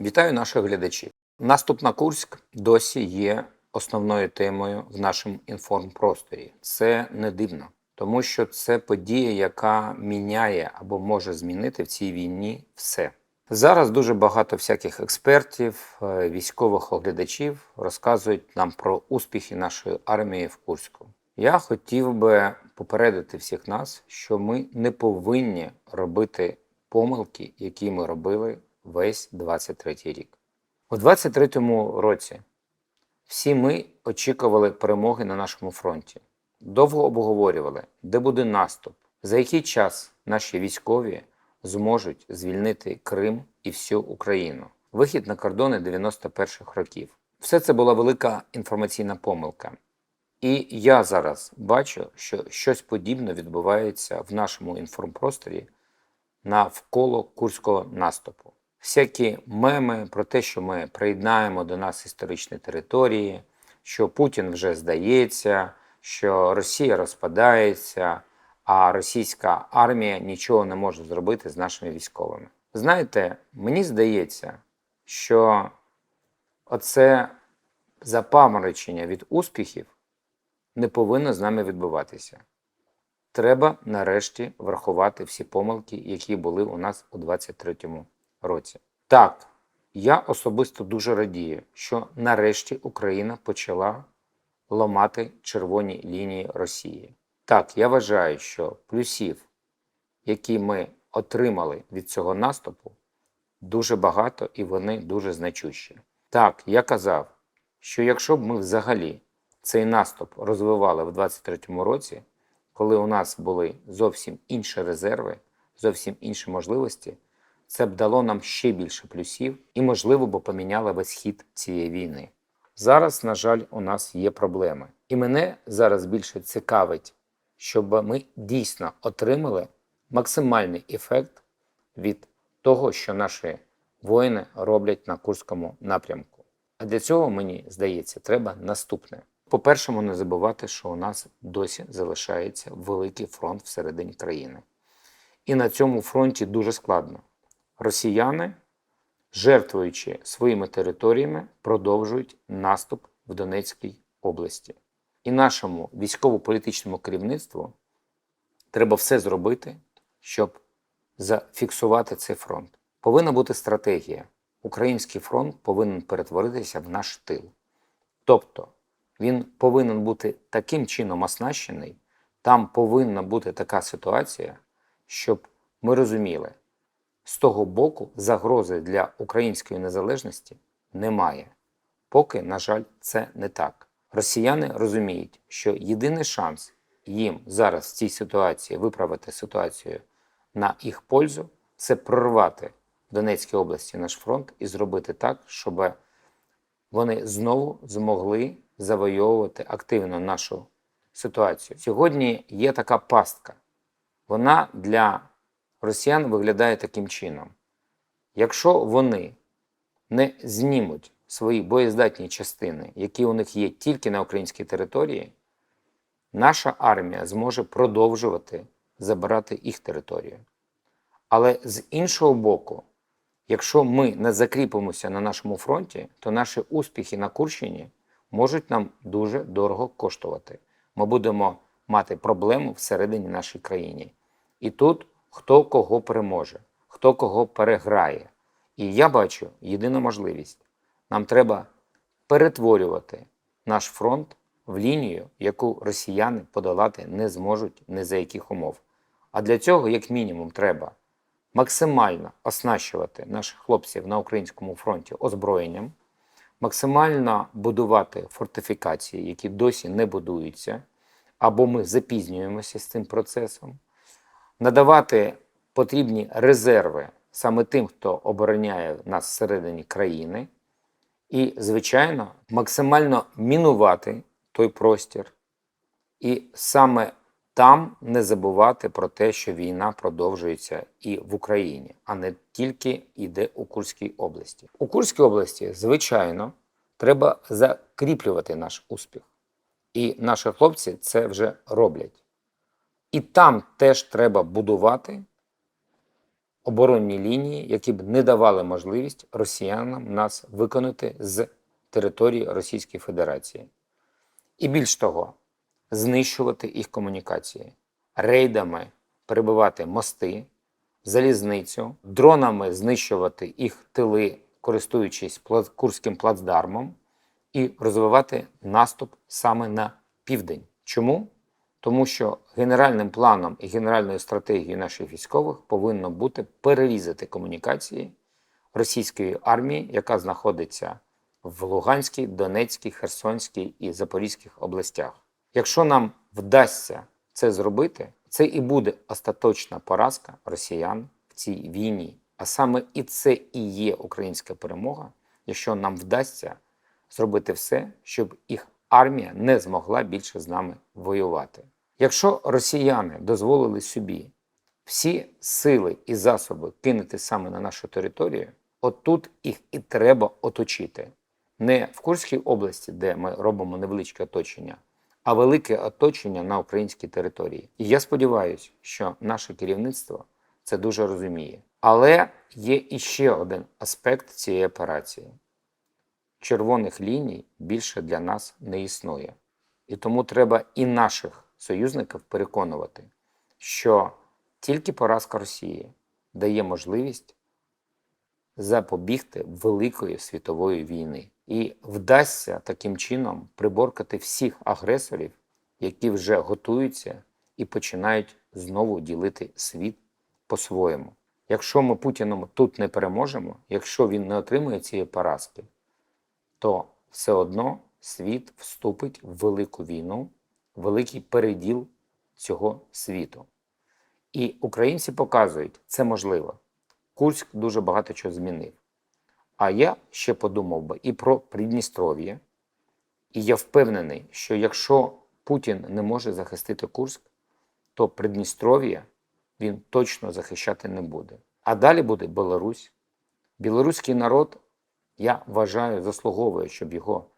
Вітаю наших глядачів. Наступ на Курськ досі є основною темою в нашому інформпросторі. Це не дивно, тому що це подія, яка міняє або може змінити в цій війні все. Зараз дуже багато всяких експертів, е, військових оглядачів розказують нам про успіхи нашої армії в Курську. Я хотів би попередити всіх нас, що ми не повинні робити помилки, які ми робили весь 23-й рік. У 23-му році всі ми очікували перемоги на нашому фронті. Довго обговорювали, де буде наступ, за який час наші військові зможуть звільнити Крим і всю Україну. Вихід на кордони 91-х років. Все це була велика інформаційна помилка. І я зараз бачу, що щось подібне відбувається в нашому інформпросторі навколо курського наступу. Всякі меми про те, що ми приєднаємо до нас історичні території, що Путін вже здається, що Росія розпадається, а російська армія нічого не може зробити з нашими військовими. Знаєте, мені здається, що оце запаморочення від успіхів не повинно з нами відбуватися. Треба нарешті врахувати всі помилки, які були у нас у 23-му році. Так, я особисто дуже радію, що нарешті Україна почала ламати червоні лінії Росії. Так, я вважаю, що плюсів, які ми отримали від цього наступу, дуже багато і вони дуже значущі. Так, я казав, що якщо б ми взагалі цей наступ розвивали в 23-му році, коли у нас були зовсім інші резерви, зовсім інші можливості, це б дало нам ще більше плюсів і, можливо, б поміняло весь хід цієї війни. Зараз, на жаль, у нас є проблеми. І мене зараз більше цікавить, щоб ми дійсно отримали максимальний ефект від того, що наші воїни роблять на Курському напрямку. А для цього, мені здається, треба наступне. По-першому, не забувати, що у нас досі залишається великий фронт всередині країни. І на цьому фронті дуже складно. Росіяни, жертвуючи своїми територіями, продовжують наступ в Донецькій області. І нашому військово-політичному керівництву треба все зробити, щоб зафіксувати цей фронт. Повинна бути стратегія. Український фронт повинен перетворитися в наш тил. Тобто він повинен бути таким чином оснащений, там повинна бути така ситуація, щоб ми розуміли, з того боку загрози для української незалежності немає. Поки, на жаль, це не так. Росіяни розуміють, що єдиний шанс їм зараз в цій ситуації виправити ситуацію на їх пользу це прорвати в Донецькій області наш фронт і зробити так, щоб вони знову змогли завойовувати активно нашу ситуацію. Сьогодні є така пастка. Вона для росіян виглядає таким чином. Якщо вони не знімуть свої боєздатні частини, які у них є тільки на українській території, наша армія зможе продовжувати забирати їх територію. Але з іншого боку, якщо ми не закріпимося на нашому фронті, то наші успіхи на Курщині можуть нам дуже дорого коштувати. Ми будемо мати проблему всередині нашої країни. І тут хто кого переможе, хто кого переграє. І я бачу єдину можливість. Нам треба перетворювати наш фронт в лінію, яку росіяни подолати не зможуть ні за яких умов. А для цього, як мінімум, треба максимально оснащувати наших хлопців на українському фронті озброєнням, максимально будувати фортифікації, які досі не будуються, або ми запізнюємося з цим процесом, надавати потрібні резерви саме тим, хто обороняє нас всередині країни, і, звичайно, максимально мінувати той простір. І саме там не забувати про те, що війна продовжується і в Україні, а не тільки йде у Курській області. У Курській області, звичайно, треба закріплювати наш успіх. І наші хлопці це вже роблять. І там теж треба будувати оборонні лінії, які б не давали можливість росіянам нас виконати з території Російської Федерації. І більш того, знищувати їх комунікації, рейдами перебивати мости, залізницю, дронами знищувати їх тили, користуючись Курським плацдармом, і розвивати наступ саме на південь. Чому? Тому що генеральним планом і генеральною стратегією наших військових повинно бути перерізати комунікації російської армії, яка знаходиться в Луганській, Донецькій, Херсонській і Запорізьких областях. Якщо нам вдасться це зробити, це і буде остаточна поразка росіян в цій війні. А саме і це і є українська перемога, якщо нам вдасться зробити все, щоб їх армія не змогла більше з нами воювати. Якщо росіяни дозволили собі всі сили і засоби кинути саме на нашу територію, отут їх і треба оточити. Не в Курській області, де ми робимо невеличке оточення, а велике оточення на українській території. І я сподіваюся, що наше керівництво це дуже розуміє. Але є іще один аспект цієї операції червоних ліній більше для нас не існує. І тому треба і наших союзників переконувати, що тільки поразка Росії дає можливість запобігти великої світової війни. І вдасться таким чином приборкати всіх агресорів, які вже готуються і починають знову ділити світ по-своєму. Якщо ми Путіном тут не переможемо, якщо він не отримує цієї поразки, то все одно світ вступить в велику війну, великий переділ цього світу. І українці показують, це можливо. Курськ дуже багато чого змінив. А я ще подумав би і про Придністров'я. І я впевнений, що якщо Путін не може захистити Курськ, то Придністров'я він точно захищати не буде. А далі буде Білорусь. Білоруський народ, я вважаю, заслуговує, щоб його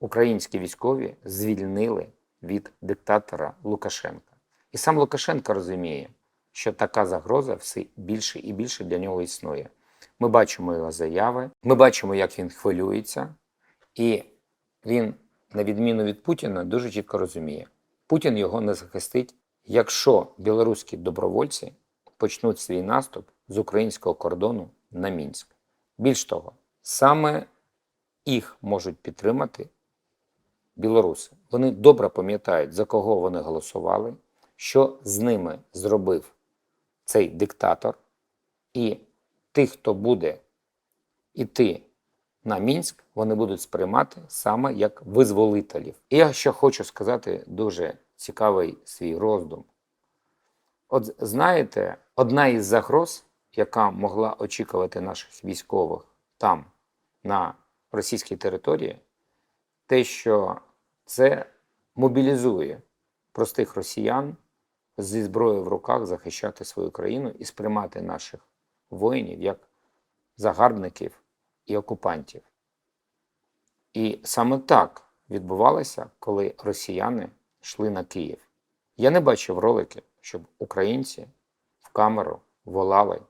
українські військові звільнили від диктатора Лукашенка. І сам Лукашенко розуміє, що така загроза все більше і більше для нього існує. Ми бачимо його заяви, ми бачимо, як він хвилюється, і він, на відміну від Путіна, дуже чітко розуміє, Путін його не захистить, якщо білоруські добровольці почнуть свій наступ з українського кордону на Мінськ. Більш того, саме їх можуть підтримати білоруси. Вони добре пам'ятають, за кого вони голосували, що з ними зробив цей диктатор, і тих, хто буде йти на Мінськ, вони будуть сприймати саме як визволителів. І я ще хочу сказати дуже цікавий свій роздум. От знаєте, одна із загроз, яка могла очікувати наших військових там, на російській території, те, що це мобілізує простих росіян зі зброєю в руках захищати свою країну і сприймати наших воїнів як загарбників і окупантів. І саме так відбувалося, коли росіяни йшли на Київ. Я не бачив ролики, щоб українці в камеру волали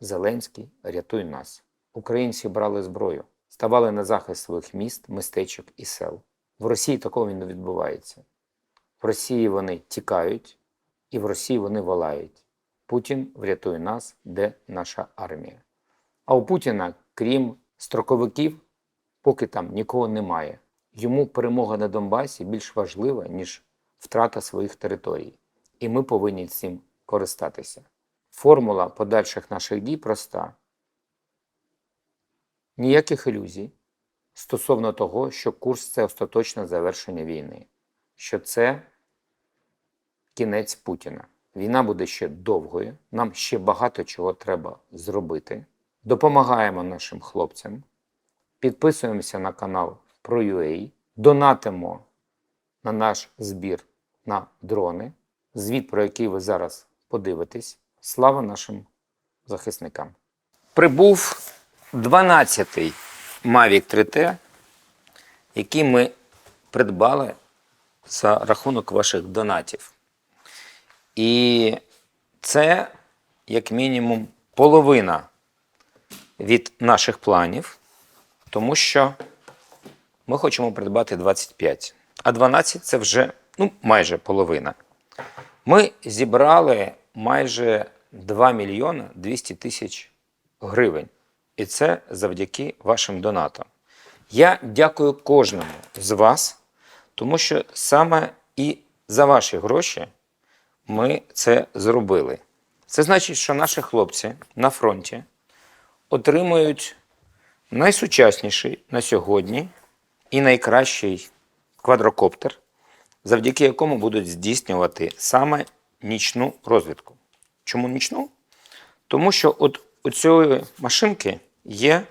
Зеленський, рятуй нас. Українці брали зброю, ставали на захист своїх міст, містечок і сел. В Росії такого не відбувається. В Росії вони тікають, і в Росії вони волають. Путін врятує нас, де наша армія. А у Путіна, крім строковиків, поки там нікого немає. Йому перемога на Донбасі більш важлива, ніж втрата своїх територій. І ми повинні цим користатися. Формула подальших наших дій проста: ніяких ілюзій стосовно того, що курс це остаточне завершення війни, що це кінець Путіна. Війна буде ще довгою, нам ще багато чого треба зробити. Допомагаємо нашим хлопцям, підписуємося на канал ProUA, донатимо на наш збір на дрони, звіт, про який ви зараз подивитесь. Слава нашим захисникам! Прибув 12-й Mavic 3T, який ми придбали за рахунок ваших донатів. І це, як мінімум, половина від наших планів, тому що ми хочемо придбати 25, а 12 це вже ну, майже половина. Ми зібрали майже 2 мільйони 200 тисяч гривень. І це завдяки вашим донатам. Я дякую кожному з вас, тому що саме і за ваші гроші ми це зробили. Це значить, що наші хлопці на фронті отримують найсучасніший на сьогодні і найкращий квадрокоптер, завдяки якому будуть здійснювати саме нічну розвідку. Чому нічну? Тому що от у цієї машинки є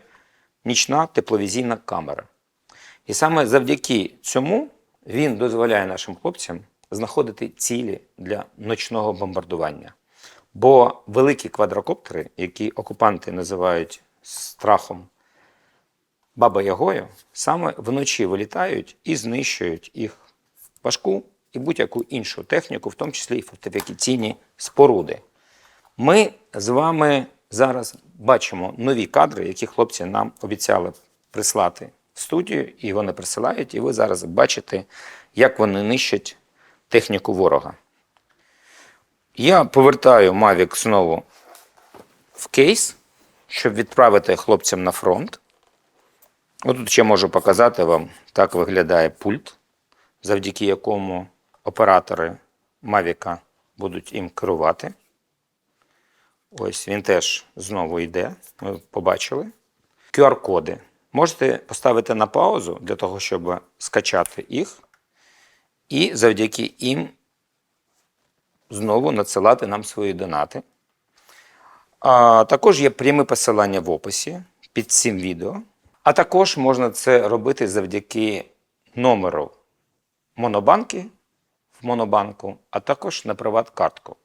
нічна тепловізійна камера. І саме завдяки цьому він дозволяє нашим хлопцям знаходити цілі для ночного бомбардування. Бо великі квадрокоптери, які окупанти називають страхом Баба Ягою, саме вночі вилітають і знищують їх важку і будь-яку іншу техніку, в тому числі і фортифікаційні споруди. Ми з вами зараз бачимо нові кадри, які хлопці нам обіцяли прислати в студію, і вони присилають, і ви зараз бачите, як вони нищать техніку ворога. Я повертаю Mavic знову в кейс, щоб відправити хлопцям на фронт. Отут ще можу показати вам, так виглядає пульт, завдяки якому оператори Mavic будуть їм керувати. Ось він теж знову йде. Ви побачили. QR-коди. Можете поставити на паузу для того, щоб скачати їх, і завдяки їм знову надсилати нам свої донати. А також є пряме посилання в описі під цим відео. А також можна це робити завдяки номеру Монобанки в Монобанку, а також на приват-картку.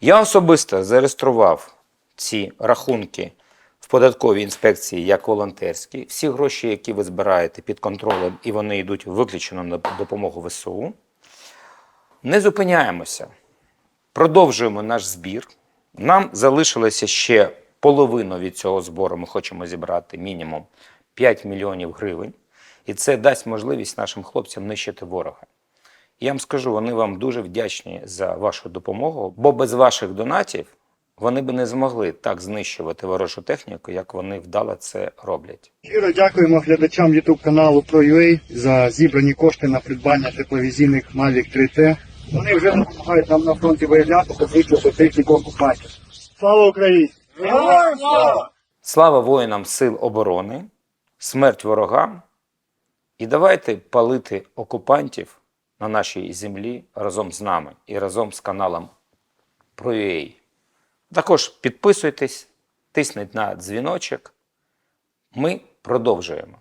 Я особисто зареєстрував ці рахунки в податковій інспекції як волонтерські. Всі гроші, які ви збираєте під контролем, і вони йдуть виключно на допомогу ВСУ. Не зупиняємося. Продовжуємо наш збір. Нам залишилося ще половину від цього збору. Ми хочемо зібрати мінімум 5 мільйонів гривень. І це дасть можливість нашим хлопцям нищити ворога. Я вам скажу, вони вам дуже вдячні за вашу допомогу, бо без ваших донатів вони б не змогли так знищувати ворожу техніку, як вони вдало це роблять. Щиро дякуємо глядачам YouTube каналу ProUA за зібрані кошти на придбання тепловізійних Mavic 3T. Вони вже допомагають нам на фронті виявляти та знищувати техніку окупантів. Слава Україні! Героям слава! Слава воїнам сил оборони, смерть ворогам. І давайте палити окупантів на нашій землі разом з нами і разом з каналом ProUA. Також підписуйтесь, тисніть на дзвіночок. Ми продовжуємо.